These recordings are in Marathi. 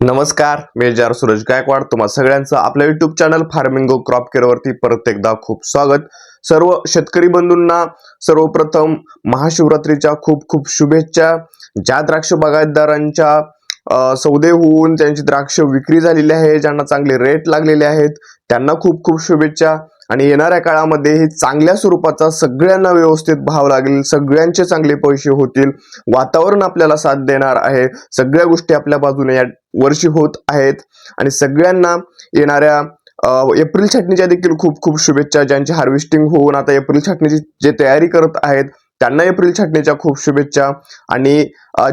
नमस्कार मी जार सूरज गायकवाड. तुम्हा सगळ्यांचं आपल्या युट्यूब चॅनल फार्मिंगो क्रॉप केअरवरती परत एकदा खूप स्वागत. सर्व शेतकरी बंधूंना सर्वप्रथम महाशिवरात्रीच्या खूप खूप शुभेच्छा. ज्या द्राक्ष बागायतदारांच्या सौदे होऊन त्यांची द्राक्ष विक्री झालेली आहे ज्यांना चांगले रेट लागलेले आहेत त्यांना खूप खूप शुभेच्छा. आणि येणाऱ्या काळामध्ये हे चांगल्या स्वरूपाचा सगळ्यांना व्यवस्थित भाव लागेल सगळ्यांचे चांगले पैसे होतील वातावरण आपल्याला साथ देणार आहे सगळ्या गोष्टी आपल्या बाजूने या वर्षी होत आहेत. आणि सगळ्यांना येणाऱ्या एप्रिल छाटणीच्या देखील खूप खूप शुभेच्छा ज्यांची हार्वेस्टिंग होऊन आता एप्रिल छाटणीची जे तयारी करत आहेत त्यांना एप्रिल छाटणीच्या खूप शुभेच्छा. आणि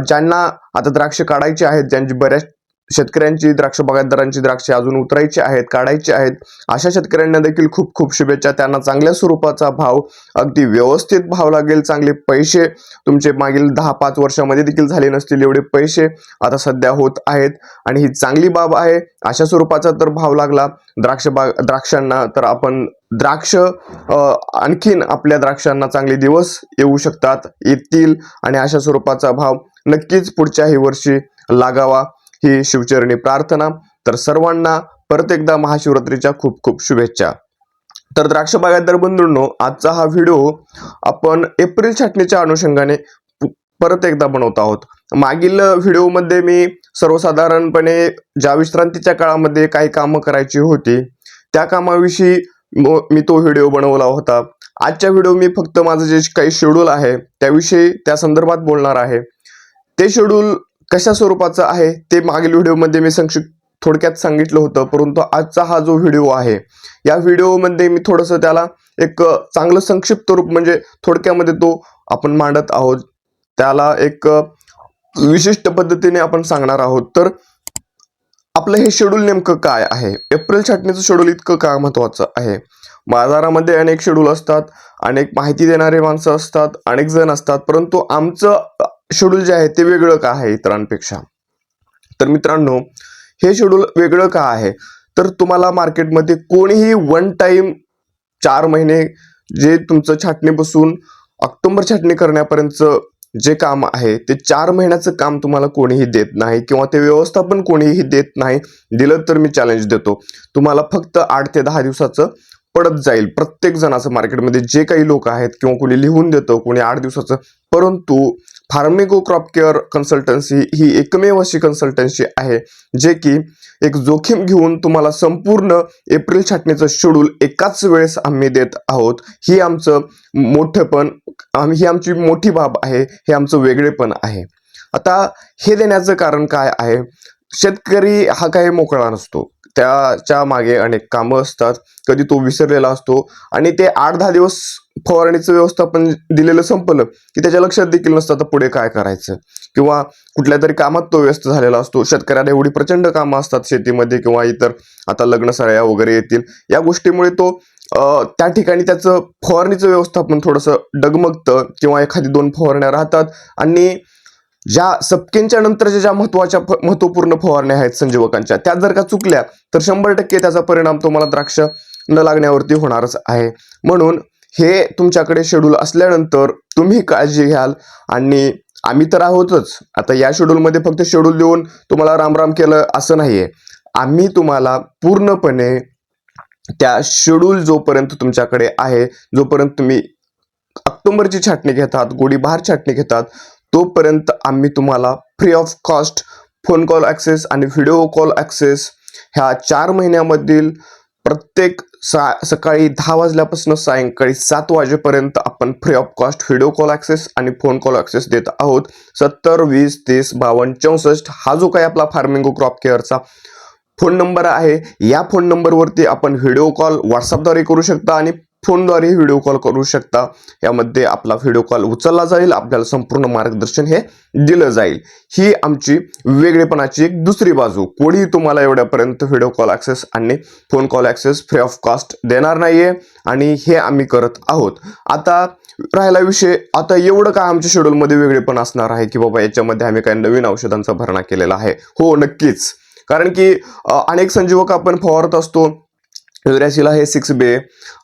ज्यांना आता द्राक्ष काढायची आहेत ज्यांची बऱ्याच शेतकऱ्यांची द्राक्ष बागायतदारांची द्राक्षे अजून उतरायची आहेत काढायची आहेत. अशा शेतकऱ्यांना देखील खूप खूप शुभेच्छा. त्यांना चांगल्या स्वरूपाचा भाव अगदी व्यवस्थित भाव लागेल. चांगले पैसे तुमचे मागील दहा पाच वर्षामध्ये देखील झाले नसतील एवढे पैसे आता सध्या होत आहेत. आणि ही चांगली बाब आहे. अशा स्वरूपाचा तर भाव लागला. द्राक्ष बाग द्राक्षांना तर आपण द्राक्ष आणखीन आपल्या द्राक्षांना चांगले दिवस येऊ शकतात येतील. आणि अशा स्वरूपाचा भाव नक्कीच पुढच्याही वर्षी लागावा. ही शिवचरणी प्रार्थना. तर सर्वांना परत एकदा महाशिवरात्रीच्या खूप खूप शुभेच्छा. तर द्राक्ष बागायतदार बंधूंनो आजचा हा व्हिडिओ आपण एप्रिल छाटणीच्या अनुषंगाने परत एकदा बनवत आहोत. मागील व्हिडिओमध्ये मी सर्वसाधारणपणे ज्या विश्रांतीच्या काळामध्ये काही कामं करायची होती त्या कामाविषयी मो- मी तो व्हिडिओ बनवला होता. आजच्या व्हिडिओ मी फक्त माझं जे काही शेड्यूल आहे त्याविषयी त्या संदर्भात बोलणार आहे. ते शेड्यूल कशा स्वरूपाचं आहे ते मागील व्हिडिओमध्ये मी संक्षिप्त थोडक्यात सांगितलं होतं. परंतु आजचा हा जो व्हिडिओ आहे या व्हिडिओमध्ये मी थोडंसं त्याला एक चांगलं संक्षिप्त रूप म्हणजे थोडक्यामध्ये तो आपण मांडत आहोत. त्याला एक विशिष्ट पद्धतीने आपण सांगणार आहोत. तर आपलं हे शेड्यूल नेमकं काय आहे? एप्रिल छाटणीचं शेड्यूल इतकं का महत्वाचं आहे? बाजारामध्ये अनेक शेड्यूल असतात अनेक माहिती देणारे माणसं असतात अनेक जण असतात परंतु आमचं शेड्यूल जे आहे ते वेगळं का आहे इतरांपेक्षा? तर मित्रांनो हे शेड्यूल वेगळं का आहे? तर तुम्हाला मार्केटमध्ये कोणीही वन टाइम चार महिने जे तुमचं छाटणी बसून छाटणी करण्यापर्यंतचं जे काम आहे ते चार महिन्याचं काम तुम्हाला कोणीही देत नाही किंवा ते व्यवस्थापन कोणीही देत नाही दिलं तर मी चॅलेंज देतो. तुम्हाला फक्त आठ ते दहा दिवसाचं पडत जाईल. प्रत्येक जणाचं मार्केटमध्ये जे काही लोक आहेत किंवा कोणी लिहून देतं कोणी आठ दिवसाचं परंतु फार्मिगो क्रॉप केअर कन्सल्टन्सी ही एकमेव अशी कन्सल्टन्सी आहे जे की एक जोखीम घेऊन तुम्हाला संपूर्ण एप्रिल छाटणीचं शेड्यूल एकाच वेळेस आम्ही देत आहोत. ही आमचं मोठेपण आम्ही ही आमची मोठी बाब आहे हे आमचं वेगळेपण आहे. आता हे देण्याचं कारण काय आहे? शेतकरी हा काही मोकळा नसतो. त्याच्यामागे अनेक कामं असतात. कधी तो विसरलेला असतो आणि ते आठ दहा दिवस फवारणीचं व्यवस्थापन दिलेलं संपलं की त्याच्या लक्षात देखील नसतं आता पुढे काय करायचं. किंवा कुठल्या तरी कामात तो व्यस्त झालेला असतो शेतकऱ्याला एवढी प्रचंड कामं असतात शेतीमध्ये किंवा इतर आता लग्न सराया वगैरे येतील या गोष्टीमुळे तो त्या ठिकाणी त्याचं फवारणीचं व्यवस्थापन थोडंसं डगमगतं किंवा एखादी दोन फवारण्या राहतात. आणि ज्या सपकेंच्या नंतरच्या ज्या महत्त्वाच्या फ- महत्त्वपूर्ण फवारण्या आहेत संजीवकांच्या त्या जर का चुकल्या तर शंभर टक्के त्याचा परिणाम तुम्हाला द्राक्ष न लागण्यावरती होणारच आहे. म्हणून हे तुमच्याकडे शेड्यूल असल्यानंतर तुम्ही काळजी घ्याल. आणि आम्ही तर आहोतच. आता या शेड्यूलमध्ये फक्त शेड्यूल देऊन तुम्हाला रामराम केलं असं नाही आहे आम्ही तुम्हाला पूर्णपणे त्या शेड्यूल जोपर्यंत तुमच्याकडे आहे जोपर्यंत तुम्ही ऑक्टोबरची छाटणी घेतात गोळीबार छाटणी घेतात तोपर्यंत आम्ही तुम्हाला free of cost phone call access आणि व्हिडिओ कॉल ॲक्सेस ह्या चार महिन्यामधील प्रत्येक सा सकाळी दहा वाजल्यापासून सायंकाळी सात वाजेपर्यंत आपण free of cost video call access आणि फोन कॉल ॲक्सेस देत आहोत. सत्तर वीस तीस बावन्न चौसष्ट हा जो काही आपला फार्मिंगो क्रॉप केअरचा फोन नंबर आहे या फोन नंबरवरती आपण व्हिडिओ कॉल व्हॉट्सअपद्वारे करू शकता आणि फोनद्वारे व्हिडिओ कॉल करू शकता. यामध्ये आपला व्हिडिओ कॉल उचलला जाईल आपल्याला संपूर्ण मार्गदर्शन हे दिलं जाईल. ही आमची वेगळेपणाची एक दुसरी बाजू. कोणी तुम्हाला एवढ्यापर्यंत व्हिडिओ कॉल ॲक्सेस आणि phone call access free of cost देणार नाहीये आणि हे आम्ही करत आहोत. आता राहिला विषय आता एवढं काय आमच्या शेड्यूलमध्ये वेगळेपण असणार आहे की बाबा याच्यामध्ये आम्ही काही नवीन औषधांचा भरणा केलेला आहे? हो नक्कीच. कारण की अनेक संजीवक आपण फवारत असतो. युरॅसिला हे सिक्स बे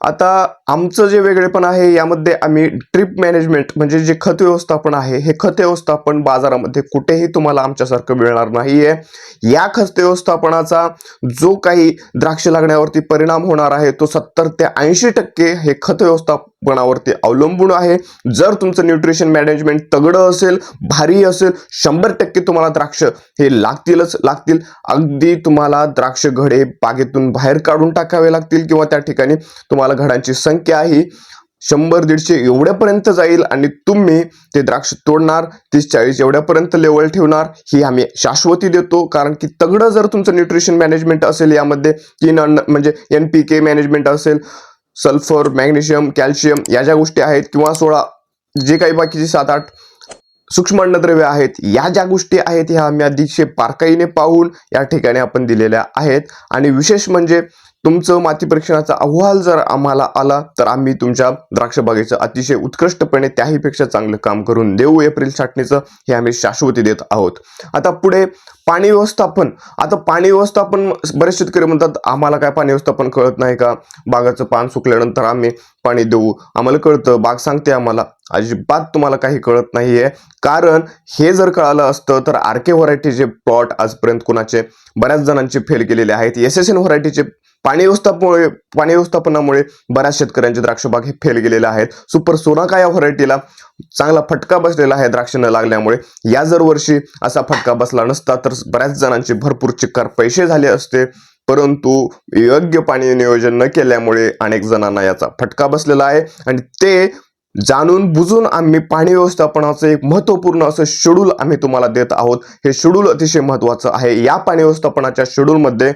आता आमचं जे वेगळेपण आहे यामध्ये आम्ही ट्रिप मॅनेजमेंट म्हणजे जे खत व्यवस्थापन आहे हे खत व्यवस्थापन बाजारामध्ये कुठेही तुम्हाला आमच्यासारखं मिळणार नाही आहे या खत व्यवस्थापनाचा जो काही द्राक्ष लागण्यावरती परिणाम होणार आहे तो सत्तर ते ऐंशी टक्के हे खत पणावरती अवलंबून आहे. जर तुमचं न्यूट्रिशन मॅनेजमेंट तगडं असेल भारी असेल शंभर टक्के तुम्हाला द्राक्ष हे लागतीलच लागतील. अगदी तुम्हाला द्राक्ष घडे बागेतून बाहेर काढून टाकावे लागतील किंवा त्या ठिकाणी तुम्हाला घडांची संख्या ही शंभर दीडशे एवढ्यापर्यंत जाईल आणि तुम्ही ते द्राक्ष तोडणार तीस चाळीस एवढ्यापर्यंत लेवल ठेवणार ही आम्ही शाश्वती देतो. कारण की तगडं जर तुमचं न्यूट्रिशन मॅनेजमेंट असेल यामध्ये तीन अन्न म्हणजे एन पी के मॅनेजमेंट असेल सल्फर मॅग्नेशियम कॅल्शियम या ज्या गोष्टी आहेत किंवा सोळा जे काही बाकीचे सात आठ सूक्ष्म अन्नद्रव्य आहेत या ज्या गोष्टी आहेत ह्या आम्ही अतिशय बारकाईने पाहून या ठिकाणी आपण दिलेल्या आहेत. आणि विशेष म्हणजे तुमचं माती परीक्षणाचा अहवाल जर आम्हाला आला तर आम्ही तुमच्या द्राक्ष बागेचं अतिशय उत्कृष्टपणे त्याहीपेक्षा चांगलं काम करून देऊ. एप्रिल छाटणीचं हे आम्ही शाश्वती देत आहोत. आता पुढे पाणी व्यवस्थापन. आता पाणी व्यवस्थापन बरेच शेतकरी म्हणतात आम्हाला काय पाणी व्यवस्थापन कळत नाही का? बागाचं पान सुकल्यानंतर आम्ही पाणी देऊ. आम्हाला कळतं बाग सांगते आम्हाला. अजिबात तुम्हाला काही कळत नाहीये. कारण हे जर कळालं असतं तर आर के व्हरायटीचे प्लॉट आजपर्यंत कुणाचे? बऱ्याच जणांचे फेल गेलेले आहेत. एस एस एन व्हरायटीचे पाणी व्यवस्थापमुळे पाणी व्यवस्थापनामुळे बऱ्याच शेतकऱ्यांचे द्राक्षबाग हे फेल गेलेले आहेत. सुपर सोनाका या व्हरायटीला चांगला फटका बसलेला आहे द्राक्ष न लागल्यामुळे. या जर वर्षी असा फटका बसला नसता तर बऱ्याच जणांचे भरपूर चिक्कार पैसे झाले असते. परंतु योग्य पाणी नियोजन न केल्यामुळे अनेक जणांना याचा फटका बसलेला आहे. आणि ते जाणून बुजून आम्ही पाणी व्यवस्थापनाचं एक महत्त्वपूर्ण असं शेड्यूल आम्ही तुम्हाला देत आहोत. हे शेड्यूल अतिशय महत्त्वाचं आहे. या पाणी व्यवस्थापनाच्या शेड्यूलमध्ये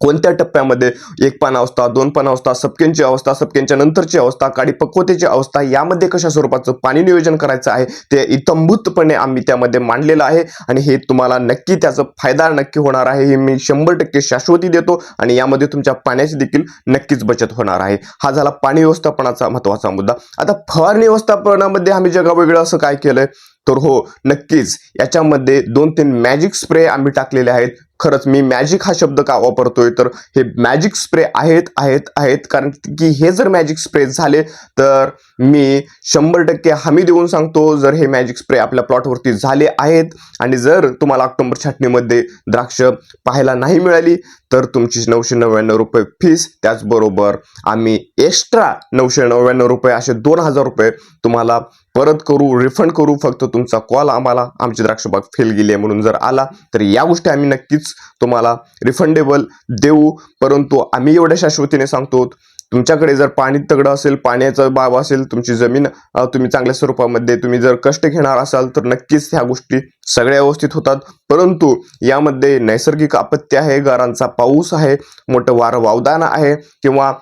कोणत्या टप्प्यामध्ये एक पान अवस्था दोन पान अवस्था सपकेंची अवस्था सपकेंच्या नंतरची अवस्था काडी पक्वतेची अवस्था यामध्ये कशा स्वरूपाचं पाणी नियोजन करायचं आहे ते इतंभूतपणे आम्ही त्यामध्ये मांडलेलं आहे आणि हे तुम्हाला नक्की त्याचा फायदा नक्की होणार आहे हे मी शंभर टक्के शाश्वती देतो आणि यामध्ये तुमच्या पाण्याची देखील नक्कीच बचत होणार आहे. हा झाला पाणी व्यवस्थापनाचा महत्त्वाचा मुद्दा. आता फवारणी व्यवस्थापनामध्ये आम्ही जगावेगळं असं काय केलंय? तर हो नक्कीच. याच्यामध्ये दोन तीन मॅजिक स्प्रे आम्ही टाकलेले आहेत. खरंच मी मॅजिक हा शब्द का वापरतोय? तर हे मॅजिक स्प्रे आहेत आहेत आहेत. कारण की हे जर मॅजिक स्प्रे झाले तर मी शंभर टक्के हमी देऊन सांगतो जर हे मॅजिक स्प्रे आपल्या प्लॉटवरती झाले आहेत. आणि जर तुम्हाला ऑक्टोबर छाटणीमध्ये द्राक्ष पाहायला नाही मिळाली तर तुमची नऊशे नव्याण्णव रुपये फीस त्याचबरोबर आम्ही एक्स्ट्रा नऊशे नव्याण्णव रुपये असे दोन हजार रुपये तुम्हाला परत करू रिफंड करू. फक्त तुमचा कॉल आम्हाला आमची द्राक्षबाग फेल गेली आहे म्हणून जर आला तर या गोष्टी आम्ही नक्कीच तुम्हाला रिफंडेबल देऊ. परंतु आम्ही एवढ्या शाश्वतीने सांगतो तुमच्याकडे जर पाणी तगडं असेल पाण्याचा बाब असेल तुमची जमीन तुम्ही चांगल्या स्वरूपामध्ये तुम्ही जर कष्ट घेणार असाल तर नक्कीच ह्या गोष्टी सगळ्या व्यवस्थित होतात. परंतु यामध्ये नैसर्गिक आपत्ती आहे गारांचा पाऊस आहे मोठं वारं वावदान आहे किंवा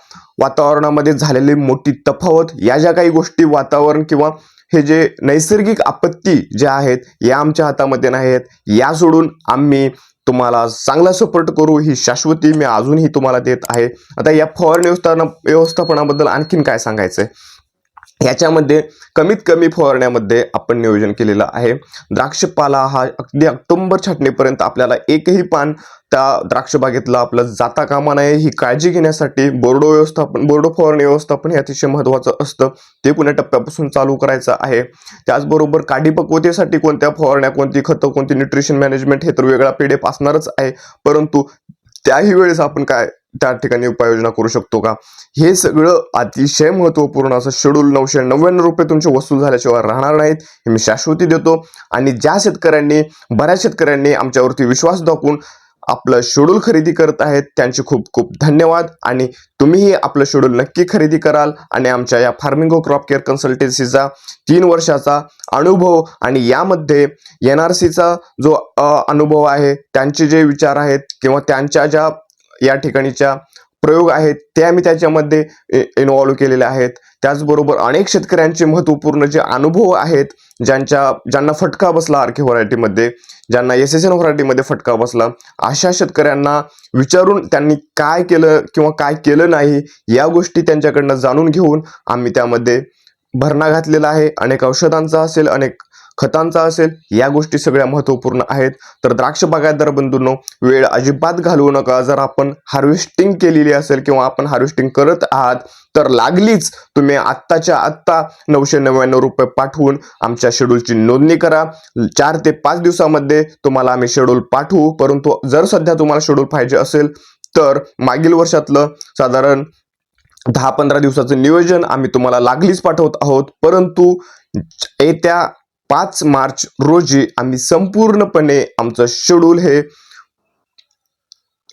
वातावरणामध्ये झालेली मोठी तफावत या ज्या काही गोष्टी वातावरण किंवा हे जे नैसर्गिक आपत्ती ज्या आहेत या आमच्या हातामध्ये नाही आहेत या सोडून आम्ही तुम्हाला चांगला सपोर्ट करू ही शाश्वती मी अजूनही तुम्हाला देत आहे. आता या फवारणी व्यवस्थापना व्यवस्थापनाबद्दल आणखीन काय सांगायचं आहे ह्याच्यामध्ये कमीत कमी फवारण्यामध्ये आपण नियोजन केलेलं आहे. द्राक्षपाला हा अगदी ऑक्टोंबर छाटणीपर्यंत आपल्याला एकही पान त्या द्राक्षबागेतलं आपलं जाता कामा नये ही काळजी घेण्यासाठी बोर्डो व्यवस्थापन बोर्डो फवारणी व्यवस्थापन हे अतिशय महत्त्वाचं असतं. ते पुण्या टप्प्यापासून चालू करायचं आहे. त्याचबरोबर काडी पक्वतेसाठी कोणत्या फवारण्या कोणती खतं कोणती न्यूट्रिशन मॅनेजमेंट हे तर वेगळा पिढे असणारच आहे. परंतु त्याही वेळेस आपण काय त्या ठिकाणी उपाययोजना करू शकतो का? हे सगळं अतिशय महत्त्वपूर्ण असं शेड्यूल नऊशे नव्याण्णव रुपये तुमची वस्तू झाल्याशिवाय राहणार नाहीत हे मी शाश्वती देतो. आणि ज्या शेतकऱ्यांनी बऱ्याच शेतकऱ्यांनी आमच्यावरती विश्वास दाखवून आपलं शेड्यूल खरेदी करत आहेत त्यांचे खूप खूप धन्यवाद. आणि तुम्हीही आपलं शेड्यूल नक्की खरेदी कराल आणि आमच्या या फार्मिंगो क्रॉप केअर कन्सल्टन्सीचा तीन वर्षाचा अनुभव आणि यामध्ये एन आर सीचा जो अनुभव आहे त्यांचे जे विचार आहेत किंवा त्यांच्या ज्या या ठिकाणीच्या प्रयोग आहेत ते आम्ही त्याच्यामध्ये इन्व्हॉल्व केलेले आहेत. त्याचबरोबर अनेक शेतकऱ्यांचे महत्त्वपूर्ण जे अनुभव आहेत ज्यांच्या ज्यांना फटका बसला आर के व्हरायटीमध्ये ज्यांना एस एस एन व्हरायटीमध्ये फटका बसला अशा शेतकऱ्यांना विचारून त्यांनी काय केलं किंवा काय केलं नाही या गोष्टी त्यांच्याकडनं जाणून घेऊन आम्ही त्यामध्ये भरणा घातलेला आहे. अनेक औषधांचा असेल अनेक खतांचा असेल या गोष्टी सगळ्या महत्त्वपूर्ण आहेत. तर द्राक्ष बागायतदार बंधूंनो वेळ अजिबात घालवू नका. जर आपण हार्वेस्टिंग केलेली असेल किंवा आपण हार्वेस्टिंग करत आहात तर लागलीच तुम्ही आत्ताच्या आत्ता नऊशे नव्याण्णव रुपये पाठवून आमच्या शेड्यूलची नोंदणी करा. चार ते पाच दिवसामध्ये तुम्हाला आम्ही शेड्यूल पाठवू. परंतु जर सध्या तुम्हाला शेड्यूल पाहिजे असेल तर मागील वर्षातलं साधारण दहा पंधरा दिवसाचं नियोजन आम्ही तुम्हाला लागलीच पाठवत आहोत. परंतु येत्या पाच मार्च रोजी आम्ही संपूर्णपणे आमचं शेड्यूल हे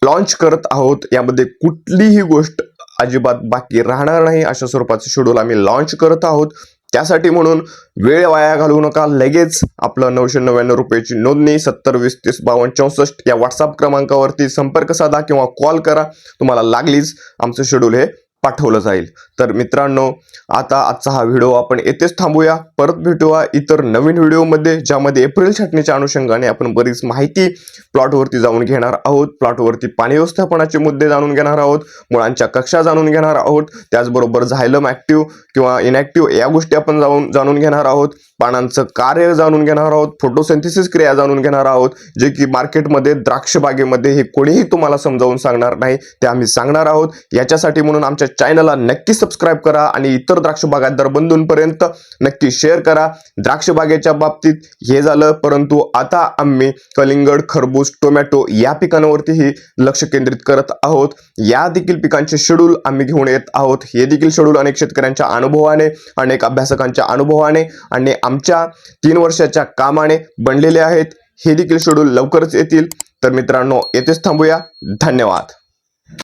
लॉन्च करत आहोत. यामध्ये कुठलीही गोष्ट अजिबात बाकी राहणार नाही. अशा स्वरूपाचं शेड्यूल आम्ही लॉन्च करत आहोत. त्यासाठी म्हणून वेळ वाया घालवू नका. लगेच आपलं नऊशे नव्याण्णव रुपयाची नोंदणी सत्तर वीस तीस बावन्न चौसष्ट या व्हॉट्सअप क्रमांकावरती संपर्क साधा किंवा कॉल करा. तुम्हाला लागलीच आमचं शेड्यूल हे पाठवलं जाईल. तर मित्रांनो आता आजचा हा व्हिडिओ आपण येथेच थांबूया. परत भेटूया इतर नवीन व्हिडिओमध्ये ज्यामध्ये एप्रिल छाटणीच्या अनुषंगाने आपण बरीच माहिती प्लॉटवरती जाऊन घेणार आहोत. प्लॉटवरती पाणी व्यवस्थापनाचे मुद्दे जाणून घेणार आहोत. मुळांच्या कक्षा जाणून घेणार आहोत. त्याचबरोबर झायलम ॲक्टिव्ह किंवा इनॅक्टिव्ह या गोष्टी आपण जाऊन जाणून घेणार आहोत. पानांचं कार्य जाणून घेणार आहोत. फोटोसेंथिसिस क्रिया जाणून घेणार आहोत. जे की मार्केटमध्ये द्राक्ष बागेमध्ये हे कोणीही तुम्हाला समजावून सांगणार नाही ते आम्ही सांगणार आहोत. याच्यासाठी म्हणून आमच्या चॅनलला नक्की सबस्क्राईब करा आणि इतर द्राक्ष बागायतदार बंधूंपर्यंत नक्की शेअर करा. द्राक्ष बागेच्या बाबतीत हे झालं परंतु आता आम्ही कलिंगड खरबूज टोमॅटो या पिकांवरतीही लक्ष केंद्रित करत आहोत. या देखील पिकांचे शेड्यूल आम्ही घेऊन येत आहोत. हे देखील शेड्यूल अनेक शेतकऱ्यांच्या अनुभवाने अनेक अभ्यासकांच्या अनुभवाने आणि आमच्या तीन वर्षाच्या कामाने बनलेले आहेत. हे देखील शेड्यूल लवकरच येतील. तर मित्रांनो येथेच थांबूया. धन्यवाद.